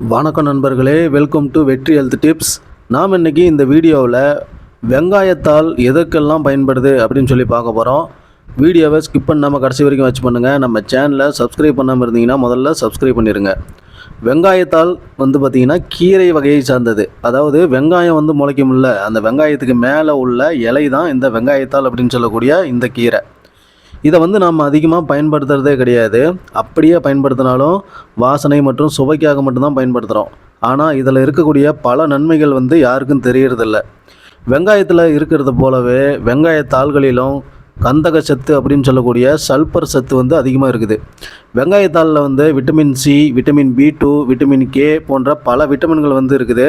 வணக்கம் நண்பர்களே welcome to Vetri health tips நாம் இன்னைக்கு இந்த வீடியோவில் வெங்காயத்தால் எதற்கெல்லாம் பயன்படுது அப்படின்னு சொல்லி பார்க்க போகிறோம் வீடியோவை ஸ்கிப் பண்ணாமல் கடைசி வரைக்கும் வச்சு பண்ணுங்கள் நம்ம சேனலை சப்ஸ்கிரைப் பண்ணாமல் இருந்தீங்கன்னா முதல்ல சப்ஸ்கிரைப் பண்ணிடுங்க வெங்காயத்தால் வந்து பார்த்திங்கன்னா கீரை வகையை சார்ந்தது. அதாவது வெங்காயம் வந்து முளைக்கும்ல அந்த வெங்காயத்துக்கு மேலே உள்ள இலை தான் இந்த வெங்காயத்தால் அப்படின்னு சொல்லக்கூடிய இந்த கீரை. இதை வந்து நாம் அதிகமாக பயன்படுத்துகிறதே கிடையாது. அப்படியே பயன்படுத்தினாலும் வாசனை மற்றும் சுவைக்காக மட்டும்தான் பயன்படுத்துகிறோம் ஆனால் இதில் இருக்கக்கூடிய பல நன்மைகள் வந்து யாருக்கும் தெரியறதில்ல. வெங்காயத்தில் இருக்கிறது போலவே வெங்காய தாள்களிலும் கந்தக சத்து அப்படின்னு சொல்லக்கூடிய சல்பர் சத்து வந்து அதிகமாக இருக்குது. வெங்காயத்தாளில் வந்து vitamin C vitamin B two vitamin K போன்ற பல விட்டமின்கள் வந்து இருக்குது.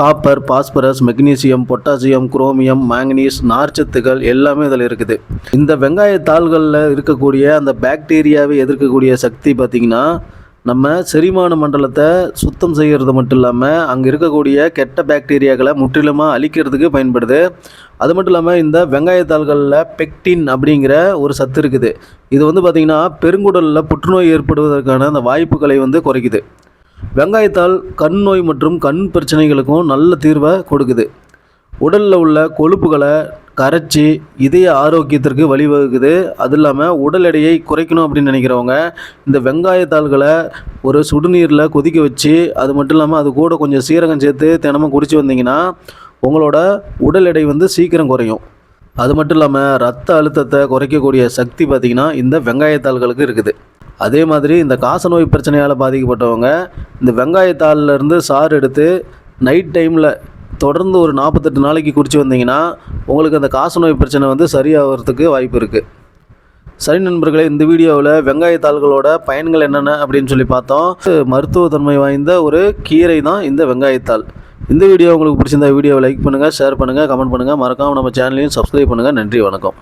Copper phosphorus magnesium potassium chromium manganese நார்ச்சத்துக்கள் எல்லாமே இதில் இருக்குது. இந்த வெங்காய தாள்களில் இருக்கக்கூடிய அந்த பாக்டீரியாவை எதிர்க்கக்கூடிய சக்தி பார்த்திங்கன்னா நம்ம செரிமான மண்டலத்தை சுத்தம் செய்கிறது மட்டும் இல்லாமல் அங்கே இருக்கக்கூடிய கெட்ட பாக்டீரியாக்களை முற்றிலுமாக அழிக்கிறதுக்கு பயன்படுது. அது மட்டும் இல்லாமல் இந்த வெங்காயத்தாள்களில் பெக்டின் அப்படிங்கிற ஒரு சத்து இருக்குது. இது வந்து பார்த்திங்கன்னா பெருங்குடலில் புற்றுநோய் ஏற்படுவதற்கான அந்த வாய்ப்புகளை வந்து குறைக்குது. வெங்காயத்தால் கண் நோய் மற்றும் கண் பிரச்சனைகளுக்கும் நல்ல தீர்வை கொடுக்குது. உடலில் உள்ள கொழுப்புகளை கரைச்சி இதய ஆரோக்கியத்திற்கு வழிவகுக்குது. அது இல்லாமல் உடல் எடையை குறைக்கணும் அப்படின்னு நினைக்கிறவங்க இந்த வெங்காயத்தாள்களை ஒரு சுடுநீரில் கொதிக்க வச்சு அது மட்டும் இல்லாமல் அது கூட கொஞ்சம் சீரகம் சேர்த்து தினமும் குடிச்சு வந்தீங்கன்னா உங்களோட உடல் எடை வந்து சீக்கிரம் குறையும். அது மட்டும் இல்லாமல் ரத்த அழுத்தத்தை குறைக்கக்கூடிய சக்தி பார்த்திங்கன்னா இந்த வெங்காயத்தாள்களுக்கு இருக்குது. அதே மாதிரி இந்த காசநோய் பிரச்சனையால் பாதிக்கப்பட்டவங்க இந்த வெங்காயத்தாளில் இருந்து சாறு எடுத்து நைட் டைமில் தொடர்ந்து ஒரு நாற்பத்தெட்டு நாளைக்கு குடிச்சு வந்தீங்கன்னா உங்களுக்கு அந்த காசநோய் பிரச்சனை வந்து சரியாகிறதுக்கு வாய்ப்பு இருக்குது சரி நண்பர்களே இந்த வீடியோவில் வெங்காயத்தாள்களோட பயன்கள் என்னென்ன அப்படின்னு சொல்லி பார்த்தோம். மருத்துவத்தன்மை வாய்ந்த ஒரு கீரை தான் இந்த வெங்காயத்தாள். இந்த வீடியோ உங்களுக்கு பிடிச்சிருந்தா வீடியோவை லைக் பண்ணுங்கள் ஷேர் பண்ணுங்கள் கமெண்ட் பண்ணுங்கள் மறக்காமல் நம்ம சேனலையும் சப்ஸ்கிரைப் பண்ணுங்கள் நன்றி வணக்கம்.